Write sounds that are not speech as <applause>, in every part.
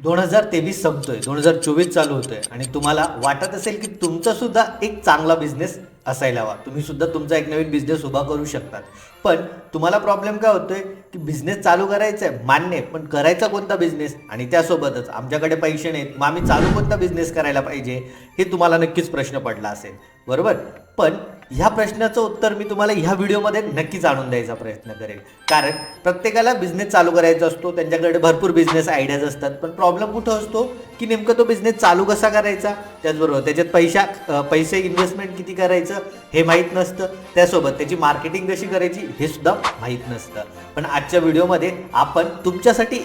दोन हजार तेवीस संपतोय दोन हजार चोवीस चालू होतोय. आणि तुम्हाला वाटत असेल की तुमचा सुद्धा एक चांगला बिझनेस असायला हवा. तुम्ही सुद्धा तुमचा एक नवीन बिझनेस उभा करू शकतात. पण तुम्हाला प्रॉब्लेम काय होतोय? की बिझनेस चालू करायचा आहे मान्य आहे, पण करायचा कोणता बिझनेस आणि त्यासोबतच आमच्याकडे पैसे नाहीत मग आम्ही चालू कोणता बिझनेस करायला पाहिजे? हे तुम्हाला नक्कीच प्रश्न पडला असेल. बरोबर? पण ह्या प्रश्नाचं उत्तर मी तुम्हाला ह्या व्हिडिओमध्ये नक्कीच आणून द्यायचा प्रयत्न करेल कारण प्रत्येकाला बिझनेस चालू करायचा असतो त्यांच्याकडे भरपूर बिझनेस आयडियाज असतात. पण प्रॉब्लेम कुठं असतो? की नेमकं तो बिझनेस चालू कसा करायचा? त्याचबरोबर त्याच्यात पैशा पैसे इन्व्हेस्टमेंट किती करायचं? हे माहीत नसतं. त्यासोबत त्याची मार्केटिंग कशी करायची? हे सुद्धा माहीत नसतं. पण आजच्या व्हिडिओमध्ये आपण तुमच्यासाठी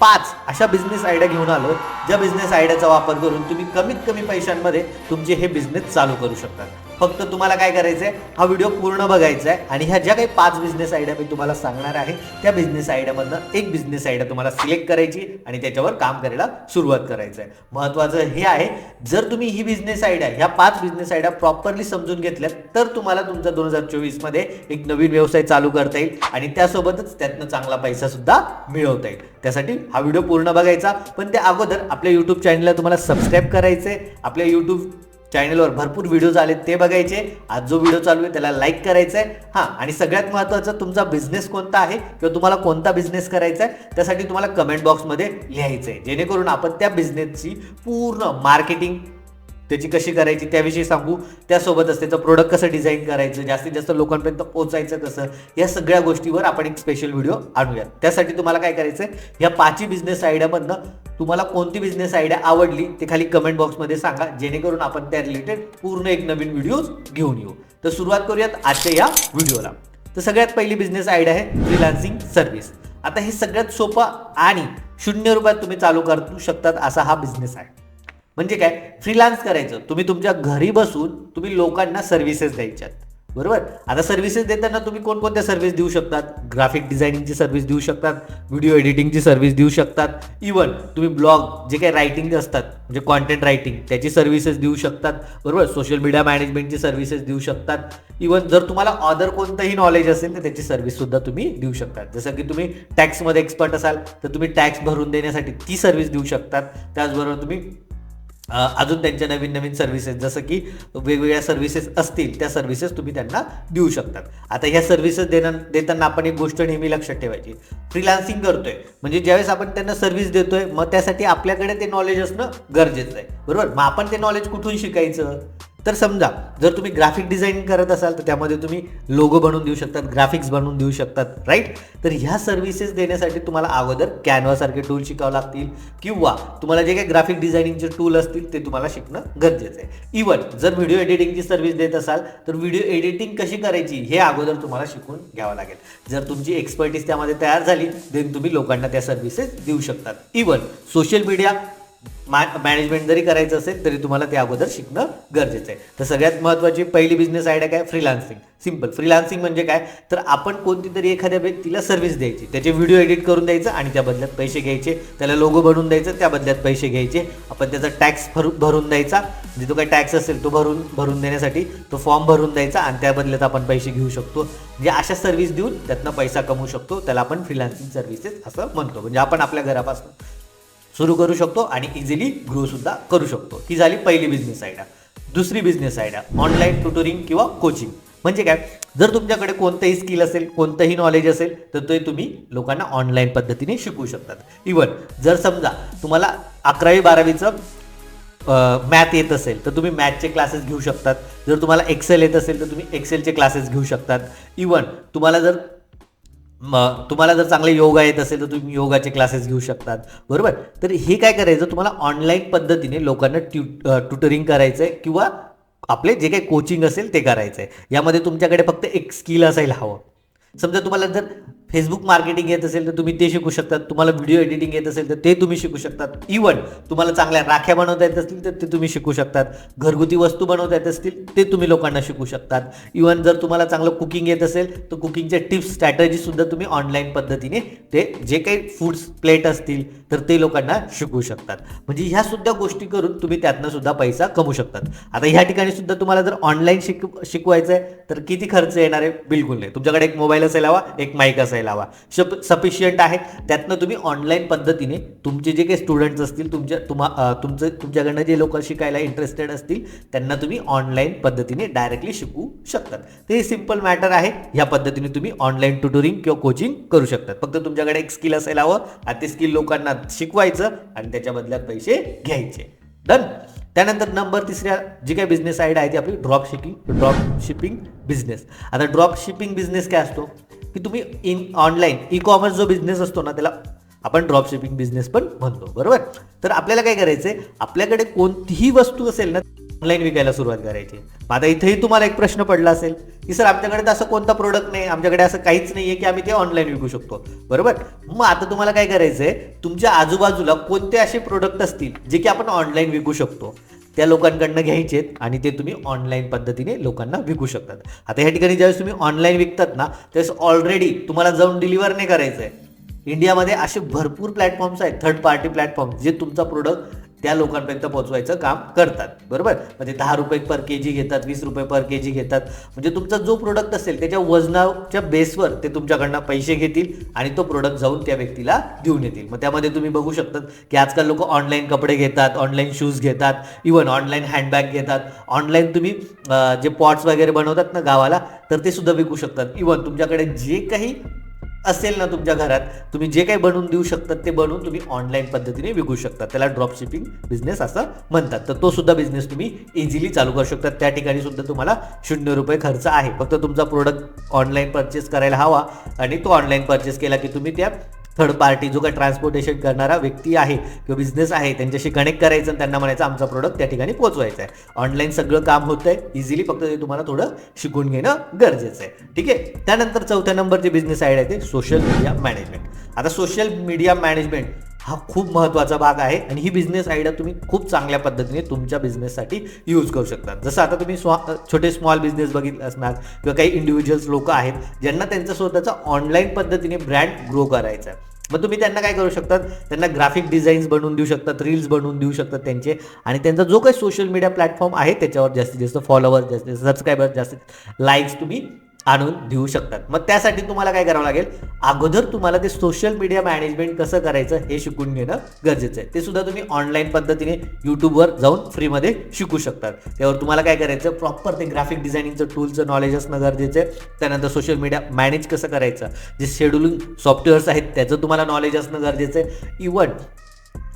पाच अशा बिझनेस आयडिया घेऊन आलो ज्या बिझनेस आयडियाचा वापर करून तुम्ही कमीत कमी पैशांमध्ये तुमचे हे बिझनेस चालू करू शकता. फक्त तुम्हाला काय करायचं आहे हा व्हिडिओ पूर्ण बघायचा आहे आणि ह्या ज्या काही पाच बिझनेस आयडिया मी तुम्हाला सांगणार आहे त्या बिझनेस आयडियामधनं एक बिझनेस आयडिया तुम्हाला सिलेक्ट करायची आणि त्याच्यावर काम करायला सुरुवात करायचं आहे महत्त्वाचं हे आहे जर तुम्ही ही बिझनेस आयडिया ह्या पाच बिझनेस आयडिया प्रॉपरली समजून घेतल्या तर तुम्हाला तुमचा दोन हजार चोवीसमध्ये एक नवीन व्यवसाय चालू करता येईल आणि त्यासोबतच त्यातनं चांगला पैसा सुद्धा मिळवता येईल. त्यासाठी हा व्हिडिओ पूर्ण बघायचा. पण त्या अगोदर आपल्या यूट्यूब चॅनलला तुम्हाला सबस्क्राईब करायचं आहे आपल्या यूट्यूब चॅनलवर भरपूर व्हिडिओज आले ते बघायचे. आज जो व्हिडिओ चालू आहे त्याला लाईक करायचा आहे हां आणि सगळ्यात महत्त्वाचं तुमचा बिझनेस कोणता आहे किंवा तुम्हाला कोणता बिझनेस करायचा आहे त्यासाठी तुम्हाला कमेंट बॉक्समध्ये लिहायचं आहे जेणेकरून आपण त्या बिझनेसची पूर्ण मार्केटिंग त्याची कशी करायची त्याविषयी सांगू. त्यासोबतच त्याचं प्रोडक्ट कसं डिझाईन करायचं जास्तीत जास्त लोकांपर्यंत पोहोचायचं कसं या सगळ्या गोष्टीवर आपण एक स्पेशल व्हिडिओ आणूयात. त्यासाठी तुम्हाला काय करायचं आहे या पाचही बिझनेस आयडियामधनं तुम्हाला कोणती बिझनेस आयडिया आवडली ते खाली कमेंट बॉक्समध्ये सांगा जेणेकरून आपण त्या रिलेटेड पूर्ण एक नवीन व्हिडिओ घेऊन येऊ. तर सुरुवात करूयात आजच्या या व्हिडिओला तर सगळ्यात पहिली बिझनेस आयडिया आहे फ्रीलान्सिंग सर्व्हिस आता हे सगळ्यात सोपं आणि शून्य रुपयात तुम्ही चालू करू शकतात असा हा बिझनेस आहे. म्हणजे काय? फ्रीलान्स करायचं. तुम्ही तुमच्या घरी बसून तुम्ही लोकांना सर्व्हिसेस द्यायच्यात. बरोबर? आता सर्व्हिसेस देताना तुम्ही कोणकोणत्या सर्व्हिस देऊ शकतात? ग्राफिक डिझायनिंगची सर्व्हिस देऊ शकतात. व्हिडिओ एडिटिंगची सर्व्हिस देऊ शकतात. इवन तुम्ही ब्लॉग जे काही रायटिंग असतात म्हणजे कॉन्टेंट रायटिंग त्याची सर्व्हिसेस देऊ शकतात. बरोबर? सोशल मीडिया मॅनेजमेंटची सर्व्हिसेस देऊ शकतात. इवन जर तुम्हाला अदर कोणतंही नॉलेज असेल तर त्याची सर्व्हिस सुद्धा तुम्ही देऊ शकतात. जसं की तुम्ही टॅक्समध्ये एक्सपर्ट असाल तर तुम्ही टॅक्स भरून देण्यासाठी ती सर्व्हिस देऊ शकतात. त्याचबरोबर तुम्ही अजून त्यांच्या नवीन नवीन सर्व्हिसेस जसं की वेगवेगळ्या सर्व्हिसेस असतील त्या सर्व्हिसेस तुम्ही त्यांना देऊ शकतात. आता ह्या सर्व्हिसेस देणं देताना आपण एक गोष्ट नेहमी लक्षात ठेवायची. फ्रीलान्सिंग करतोय. म्हणजे ज्यावेळेस आपण त्यांना सर्व्हिस देतोय मग त्यासाठी आपल्याकडे ते नॉलेज असणं गरजेचं आहे. बरोबर? मग आपण ते नॉलेज कुठून शिकायचं? तर समजा जर तुम्ही ग्राफिक डिझाईनिंग करत असाल तर त्यामध्ये तुम्ही लोगो बनवून देऊ शकतात ग्राफिक्स बनवून देऊ शकतात राईट तर ह्या सर्व्हिसेस देण्यासाठी तुम्हाला अगोदर कॅनवासारखे टूल शिकावं लागतील किंवा तुम्हाला जे काही ग्राफिक डिझायनिंगचे टूल असतील ते तुम्हाला शिकणं गरजेचं आहे. इवन जर व्हिडिओ एडिटिंगची सर्व्हिस देत असाल तर व्हिडिओ एडिटिंग कशी करायची हे अगोदर तुम्हाला शिकून घ्यावं लागेल. जर तुमची एक्सपर्टीज त्यामध्ये तयार झाली देन तुम्ही लोकांना त्या सर्व्हिसेस देऊ शकतात. इवन सोशल मीडिया मॅनेजमेंट जरी करायचं असेल तरी तुम्हाला ते अगोदर शिकणं गरजेचं आहे. तर सगळ्यात महत्त्वाची पहिली बिझनेस आयडिया काय? फ्रीलान्सिंग सिंपल फ्रीलान्सिंग म्हणजे काय? तर आपण कोणती तरी एखाद्या व्यक्तीला सर्व्हिस द्यायची. त्याचे व्हिडिओ एडिट करून द्यायचं आणि त्या बदल्यात पैसे घ्यायचे. त्याला लोगो बनवून द्यायचं त्या बदल्यात पैसे घ्यायचे. आपण त्याचा टॅक्स भरू भरून द्यायचा. म्हणजे तो काही टॅक्स असेल तो भरून भरून देण्यासाठी तो फॉर्म भरून द्यायचा आणि त्या बदल्यात आपण पैसे घेऊ शकतो. म्हणजे अशा सर्व्हिस देऊन त्यातनं पैसा कमवू शकतो. त्याला आपण फ्रीलान्सिंग सर्व्हिसेस असं म्हणतो. म्हणजे आपण आपल्या घरापासून. सुरू करू शकतो आणि इझिली ग्रोसुद्धा करू शकतो. ही झाली पहिली बिझनेस आयडिया दुसरी बिझनेस आयडिया ऑनलाईन ट्युटरिंग किंवा कोचिंग म्हणजे काय? जर तुमच्याकडे कोणतंही स्किल असेल कोणतंही नॉलेज असेल तर ते तुम्ही लोकांना ऑनलाईन पद्धतीने शिकवू शकतात. इवन जर समजा तुम्हाला अकरावी बारावीचं मॅथ येत असेल तर तुम्ही मॅथचे क्लासेस घेऊ शकतात. जर तुम्हाला एक्सेल येत असेल तर तुम्ही एक्सेलचे क्लासेस घेऊ शकतात. इवन तुम्हाला जर मग तुम्हाला जर चांगले योगा येत असेल तर तुम्ही योगाचे क्लासेस घेऊ शकतात. बरोबर? तर हे काय करायचं? तुम्हाला ऑनलाईन पद्धतीने लोकांना ट्यु ट्युटरिंग करायचं आहे किंवा आपले जे काही कोचिंग असेल ते करायचं आहे यामध्ये तुमच्याकडे फक्त एक स्किल असायला हवं. समजा तुम्हाला जर फेसबुक मार्केटिंग येत असेल तर तुम्ही ते शिकू शकतात. तुम्हाला व्हिडिओ एडिटिंग येत असेल तर ते तुम्ही शिकू शकतात. इवन तुम्हाला चांगल्या राख्या बनवता येत असतील तर ते तुम्ही शिकू शकतात. घरगुती वस्तू बनवता येत असतील ते तुम्ही लोकांना शिकू शकतात. इवन जर तुम्हाला चांगलं कुकिंग येत असेल तर कुकिंगच्या टिप्स स्ट्रॅटजी सुद्धा तुम्ही ऑनलाईन पद्धतीने ते जे काही फूड्स प्लेट असतील तर ते लोकांना शिकवू शकतात. म्हणजे ह्या सुद्धा गोष्टी करून तुम्ही त्यातनं सुद्धा पैसा कमवू शकतात. आता ह्या ठिकाणी सुद्धा तुम्हाला जर ऑनलाईन शिक शिकवायचं आहे तर किती खर्च येणार आहे? बिलकुल नाही. तुमच्याकडे एक मोबाईल असायला हवा एक माईक असायला हवा. शप सफिशियंट आहे. त्यातनं तुम्ही ऑनलाईन पद्धतीने तुमचे जे काही स्टुडंट्स असतील तुमच्या तुम्हा तुमचं तुमच्याकडनं जे लोक शिकायला इंटरेस्टेड असतील त्यांना तुम्ही ऑनलाईन पद्धतीने डायरेक्टली शिकवू शकतात. तर हे सिंपल मॅटर आहे. ह्या पद्धतीने तुम्ही ऑनलाईन ट्युटोरिंग किंवा कोचिंग करू शकतात. फक्त तुमच्याकडे एक स्किल असायला हवं आणि ते स्किल लोकांना शिकवायचं आणि त्याच्या बदल्यात पैसे घ्यायचे. डन त्यानंतर नंबर तिसऱ्या जी काही बिझनेस साईड आहे ती आपली drop shipping drop shipping business आता ड्रॉप शिपिंग बिझनेस काय असतो? की तुम्ही इन ऑनलाईन ई कॉमर्स जो बिझनेस असतो ना त्याला आपण ड्रॉप शिपिंग बिझनेस पण म्हणतो. बरोबर? तर आपल्याला काय करायचं आहे आपल्याकडे कोणतीही वस्तू असेल ना ऑनलाईन विकायला सुरुवात करायची. आता इथेही तुम्हाला एक प्रश्न पडला असेल की सर आमच्याकडे तर असं कोणता प्रोडक्ट नाही आमच्याकडे असं काहीच नाही आहे की आम्ही ते ऑनलाईन विकू शकतो. बरोबर? मग आता तुम्हाला काय करायचं आहे तुमच्या आजूबाजूला कोणते असे प्रोडक्ट असतील जे की आपण ऑनलाईन विकू शकतो? त्या लोकांकडनं घ्यायचे आणि ते तुम्ही ऑनलाईन पद्धतीने लोकांना विकू शकतात. आता ह्या ठिकाणी ज्यावेळेस तुम्ही ऑनलाईन विकतात ना त्यावेळेस ऑलरेडी तुम्हाला जाऊन डिलिव्हर नाही करायचं आहे इंडियामध्ये असे भरपूर प्लॅटफॉर्म्स आहेत थर्ड पार्टी प्लॅटफॉर्म जे तुमचा प्रोडक्ट त्या लोकांपर्यंत पोहोचवायचं काम करतात. बरोबर? म्हणजे दहा रुपये पर के जी घेतात वीस रुपये पर के जी घेतात. म्हणजे तुमचा जो प्रोडक्ट असेल त्याच्या वजनाच्या बेसवर ते तुमच्याकडनं पैसे घेतील आणि तो प्रोडक्ट जाऊन त्या व्यक्तीला देऊन येतील. मग त्यामध्ये तुम्ही बघू शकतात की आजकाल लोक ऑनलाईन कपडे घेतात ऑनलाईन शूज घेतात इवन ऑनलाईन हँडबॅग घेतात. ऑनलाईन तुम्ही जे पॉट्स वगैरे बनवतात ना गावाला तर ते सुद्धा विकू शकतात. इवन तुमच्याकडे जे काही असेल ना तुमच्या घरात तुम्ही जे काही बनवून देऊ शकतात ते बनवून तुम्ही ऑनलाईन पद्धतीने विकू शकता. त्याला ड्रॉप शिपिंग बिझनेस असं म्हणतात. तर तो सुद्धा बिझनेस तुम्ही इझिली चालू करू शकता. त्या ठिकाणी सुद्धा तुम्हाला शून्य रुपये खर्च आहे. फक्त तुमचा प्रोडक्ट ऑनलाईन परचेस करायला हवा आणि तो ऑनलाईन परचेस केला की तुम्ही त्या थर्ड पार्टी जो काही ट्रान्सपोर्टेशन करणारा व्यक्ती आहे किंवा बिझनेस आहे त्यांच्याशी कनेक्ट करायचं आणि त्यांना म्हणायचं आमचा प्रोडक्ट त्या ठिकाणी पोहोचवायचा आहे. ऑनलाईन सगळं काम होतं आहे इझिली फक्त ते तुम्हाला थोडं शिकून घेणं गरजेचं आहे. ठीक आहे? त्यानंतर चौथ्या नंबरचे बिझनेस आयडिया आहे ते सोशल मीडिया मॅनेजमेंट आता सोशल मीडिया मॅनेजमेंट हा खूप महत्त्वाचा भाग आहे आणि ही बिझनेस आयडिया तुम्ही खूप चांगल्या पद्धतीने तुमच्या बिझनेससाठी यूज करू शकता. जसं आता तुम्ही स्वा छोटे स्मॉल बिझनेस बघितले असणार किंवा काही इंडिव्हिज्युअल्स लोक आहेत ज्यांना त्यांचा स्वतःचा ऑनलाईन पद्धतीने ब्रँड ग्रो करायचा आहे मग तुम्ही त्यांना काय करू शकतात? त्यांना ग्राफिक डिझाईन्स बनवून देऊ शकतात रील्स बनवून देऊ शकतात त्यांचे. आणि त्यांचा जो काही सोशल मीडिया प्लॅटफॉर्म आहे त्याच्यावर जास्तीत जास्त फॉलोअर्स जास्तीत जास्त सबस्क्रायबर्स जास्तीत लाईक्स तुम्ही आणून देऊ शकतात. मग त्यासाठी तुम्हाला काय करावं लागेल? अगोदर तुम्हाला ते सोशल मीडिया मॅनेजमेंट कसं करायचं हे शिकून घेणं गरजेचं आहे. ते सुद्धा तुम्ही ऑनलाईन पद्धतीने यूट्यूबवर जाऊन फ्रीमध्ये शिकू शकतात. त्यावर तुम्हाला काय करायचं? प्रॉपर ते ग्राफिक डिझायनिंगचं टूलचं नॉलेज असणं गरजेचं आहे. त्यानंतर सोशल मीडिया मॅनेज कसं करायचं? जे शेड्युलिंग सॉफ्टवेअर्स आहेत त्याचं तुम्हाला नॉलेज असणं गरजेचं आहे. इवन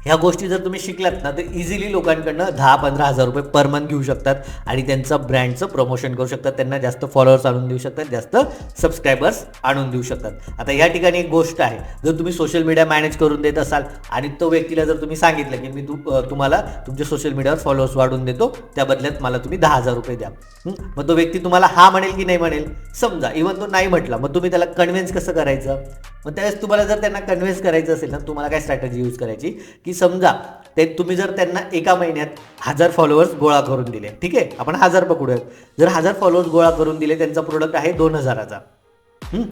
ह्या गोष्टी जर तुम्ही शिकलात ना तर इझिली लोकांकडनं दहा पंधरा हजार रुपये पर मंथ घेऊ शकतात आणि त्यांचं ब्रँडचं प्रमोशन करू शकतात. त्यांना जास्त फॉलोअर्स आणून देऊ शकतात जास्त सबस्क्रायबर्स आणून देऊ शकतात. आता या ठिकाणी एक गोष्ट आहे जर तुम्ही सोशल मीडिया मॅनेज करून देत असाल आणि तो व्यक्तीला जर तुम्ही सांगितलं की मी तू तुम्हाला तुमच्या सोशल मीडियावर फॉलोअर्स वाढवून देतो त्या बदल्यात मला तुम्ही दहा हजार रुपये द्या. मग तो व्यक्ती तुम्हाला हा म्हणेल की नाही म्हणेल? समजा इव्हन तो नाही म्हटला मग तुम्ही त्याला कन्व्हिन्स कसं करायचं? मग त्यावेळेस तुम्हाला जर त्यांना कन्व्हिन्स करायचं असेल ना तुम्हाला काय स्ट्रॅटेजी यूज करायची? की की समजा ते तुम्ही जर त्यांना एका महिन्यात हजार फॉलोअर्स गोळा करून दिले ठीक आहे? आपण हजार पकडूयात. जर हजार फॉलोअर्स गोळा करून दिले त्यांचा प्रोडक्ट आहे दोन हजाराचा.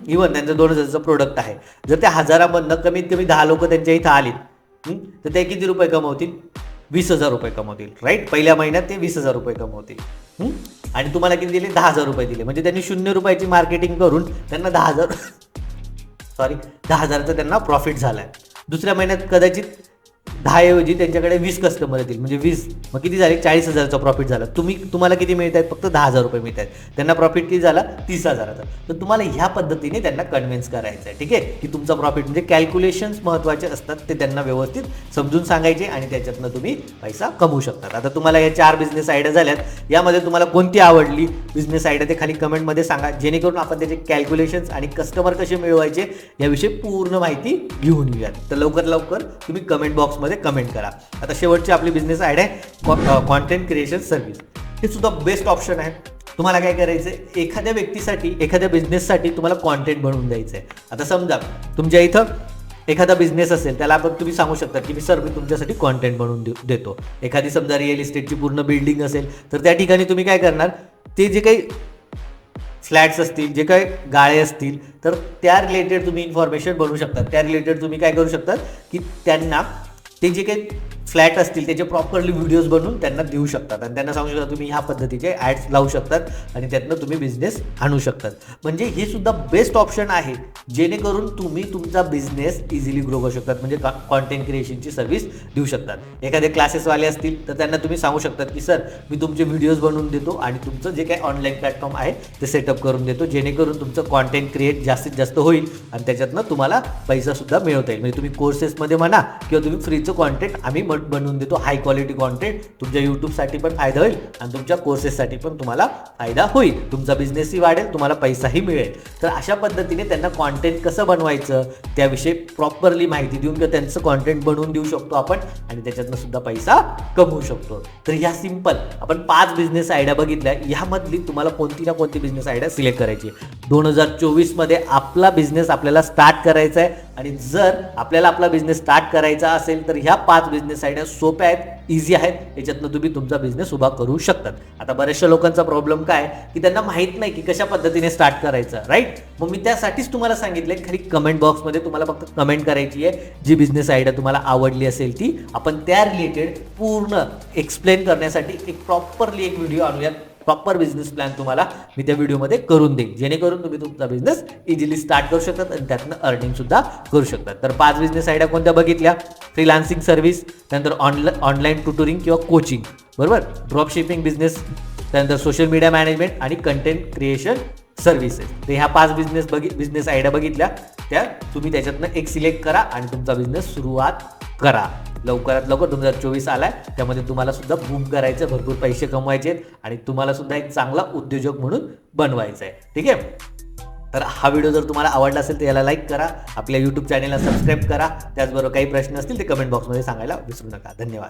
इवन त्यांचं दोन हजारचं प्रोडक्ट आहे. जर त्या हजारामधनं कमीत कमी दहा लोक त्यांच्या इथं आली तर ते किती रुपये कमवतील? वीस हजार रुपये कमवतील राईट पहिल्या महिन्यात ते वीस हजार रुपये कमवतील आणि तुम्हाला किती दिले? दहा हजार रुपये दिले. म्हणजे त्यांनी शून्य रुपयाची मार्केटिंग करून त्यांना दहा हजार <laughs> सॉरी दहा हजारचा त्यांना प्रॉफिट झाला आहे दुसऱ्या महिन्यात कदाचित दहाऐवजी त्यांच्याकडे वीस कस्टमर येतील. म्हणजे वीस मग किती झाले? चाळीस हजाराचा प्रॉफिट झाला. तुम्ही तुम्हाला किती मिळत आहेत फक्त दहा हजार रुपये मिळत आहेत त्यांना प्रॉफिट किती झाला? तीस हजाराचा. तर तुम्हाला ह्या पद्धतीने त्यांना कन्व्हिन्स करायचं आहे ठीक आहे? की तुमचा प्रॉफिट म्हणजे कॅल्क्युलेशन्स महत्त्वाचे असतात ते त्यांना व्यवस्थित समजून सांगायचे आणि त्याच्यातनं तुम्ही पैसा कमवू शकतात. आता तुम्हाला या चार बिझनेस आयडिया झाल्यात. यामध्ये तुम्हाला कोणती आवडली बिझनेस आयडिया ते खाली कमेंटमध्ये सांगा. जेणेकरून आपण त्याचे कॅल्क्युलेशन्स आणि कस्टमर कसे मिळवायचे याविषयी पूर्ण माहिती घेऊन येऊयात. तर लवकर लवकर तुम्ही कमेंट बॉक्स बॉक्समध्ये कमेंट करा. आता शेवटची आपली business idea content creation service हे सुद्धा बेस्ट ऑप्शन आहे. तुम्हाला काय करायचं आहे एखाद्या व्यक्तीसाठी एखाद्या बिझनेससाठी तुम्हाला कॉन्टेंट बनवून द्यायचं आहे आता समजा तुमच्या इथं एखादा बिझनेस असेल त्याला आपण तुम्ही सांगू शकता की मी सर मी तुमच्यासाठी कॉन्टेंट बनवून देऊ देतो. एखादी समजा रिअल इस्टेटची पूर्ण बिल्डिंग असेल तर त्या ठिकाणी तुम्ही काय करणार? ते जे काही फ्लॅट्स असतील जे काही गाळे असतील तर त्या रिलेटेड तुम्ही इन्फॉर्मेशन बनवू शकता. त्या रिलेटेड तुम्ही काय करू शकता? की त्यांना ते जे काही फ्लॅट असतील त्याचे प्रॉपरली व्हिडिओज बनवून त्यांना देऊ शकतात. आणि त्यांना सांगू शकता तुम्ही ह्या पद्धतीचे ॲड्स लावू शकतात आणि त्यातनं तुम्ही बिझनेस आणू शकतात. म्हणजे हे सुद्धा बेस्ट ऑप्शन आहे जेणेकरून तुम्ही तुमचा बिझनेस इझिली ग्रो करू शकतात. म्हणजे कॉन्टेंट क्रिएशनची सर्व्हिस देऊ शकतात. एखादे क्लासेसवाले असतील तर त्यांना तुम्ही सांगू शकतात की सर मी तुमचे व्हिडिओज बनवून देतो आणि तुमचं जे काही ऑनलाईन प्लॅटफॉर्म आहे ते सेटअप करून देतो. जेणेकरून तुमचं कॉन्टेंट क्रिएट जास्तीत जास्त होईल आणि त्याच्यातनं तुम्हाला पैसासुद्धा मिळवता येईल. म्हणजे तुम्ही कोर्सेसमध्ये म्हणा किंवा तुम्ही फ्रीचं कॉन्टेंट आम्ही बन- बनवून देतो हाय क्वालिटी कॉन्टेंट तुमच्या यूट्यूबसाठी पण फायदा होईल आणि तुमच्या कोर्सेससाठी पण तुम्हाला फायदा होईल. तुमचा बिझनेसही वाढेल तुम्हाला पैसाही मिळेल. तर अशा पद्धतीने त्यांना कॉन्टेंट कसं बनवायचं त्याविषयी प्रॉपरली माहिती देऊन किंवा त्यांचं कॉन्टेंट बनवून देऊ शकतो आपण आणि त्याच्यातनं सुद्धा पैसा कमवू शकतो. तर ह्या सिंपल आपण पाच बिझनेस आयडिया बघितल्या ह्यामधली तुम्हाला कोणती ना कोणती बिझनेस आयडिया सिलेक्ट करायची दोन हजार चोवीसमध्ये आपला बिझनेस आपल्याला स्टार्ट करायचा आहे. आणि जर आपल्याला आपला बिझनेस स्टार्ट करायचा असेल तर ह्या पाच बिझनेस आयडिया सोप्या आहेत इझी आहेत. याच्यातनं तुम्ही तुमचा बिझनेस उभा करू शकतात. आता बऱ्याचशा लोकांचा प्रॉब्लेम काय की त्यांना माहीत नाही की कशा पद्धतीने स्टार्ट करायचं राईट मग मी त्यासाठीच तुम्हाला सांगितलंय खाली कमेंट बॉक्समध्ये तुम्हाला फक्त कमेंट करायची आहे. जी बिझनेस आयडिया तुम्हाला आवडली असेल ती आपण त्या रिलेटेड पूर्ण एक्सप्लेन करण्यासाठी एक प्रॉपरली एक व्हिडिओ आणूयात. प्रॉपर बिझनेस प्लॅन तुम्हाला मी त्या व्हिडिओमध्ये करून देईन. जेणेकरून तुम्ही तुमचा बिझनेस इझिली स्टार्ट करू शकतात आणि त्यातनं अर्निंग सुद्धा करू शकतात. तर पाच बिझनेस आयडिया कोणत्या बघितल्या? फ्रीलान्सिंग सर्व्हिस त्यानंतर ऑनलाईन ऑनलाईन ट्युटरिंग किंवा कोचिंग बरोबर? ड्रॉप शिपिंग बिझनेस त्यानंतर सोशल मीडिया मॅनेजमेंट आणि कंटेंट क्रिएशन सर्व्हिसेस तर ह्या पाच बिझनेस बघि बिझनेस आयडिया बघितल्या. त्या तुम्ही त्याच्यातनं एक सिलेक्ट करा आणि तुमचा बिझनेस सुरुवात करा. लवकरात लवकर दोन हजार चोवीस आलाय. त्यामध्ये तुम्हाला सुद्धा बूम करायचं भरपूर पैसे कमवायचे आहेत आणि तुम्हाला सुद्धा एक चांगला उद्योजक म्हणून बनवायचं आहे. ठीक आहे? तर हा व्हिडिओ जर तुम्हाला आवडला असेल तर याला लाईक करा आपल्या यूट्यूब चॅनेलला सबस्क्राईब करा. त्याचबरोबर काही प्रश्न असतील ते कमेंट बॉक्समध्ये सांगायला विसरू नका. धन्यवाद.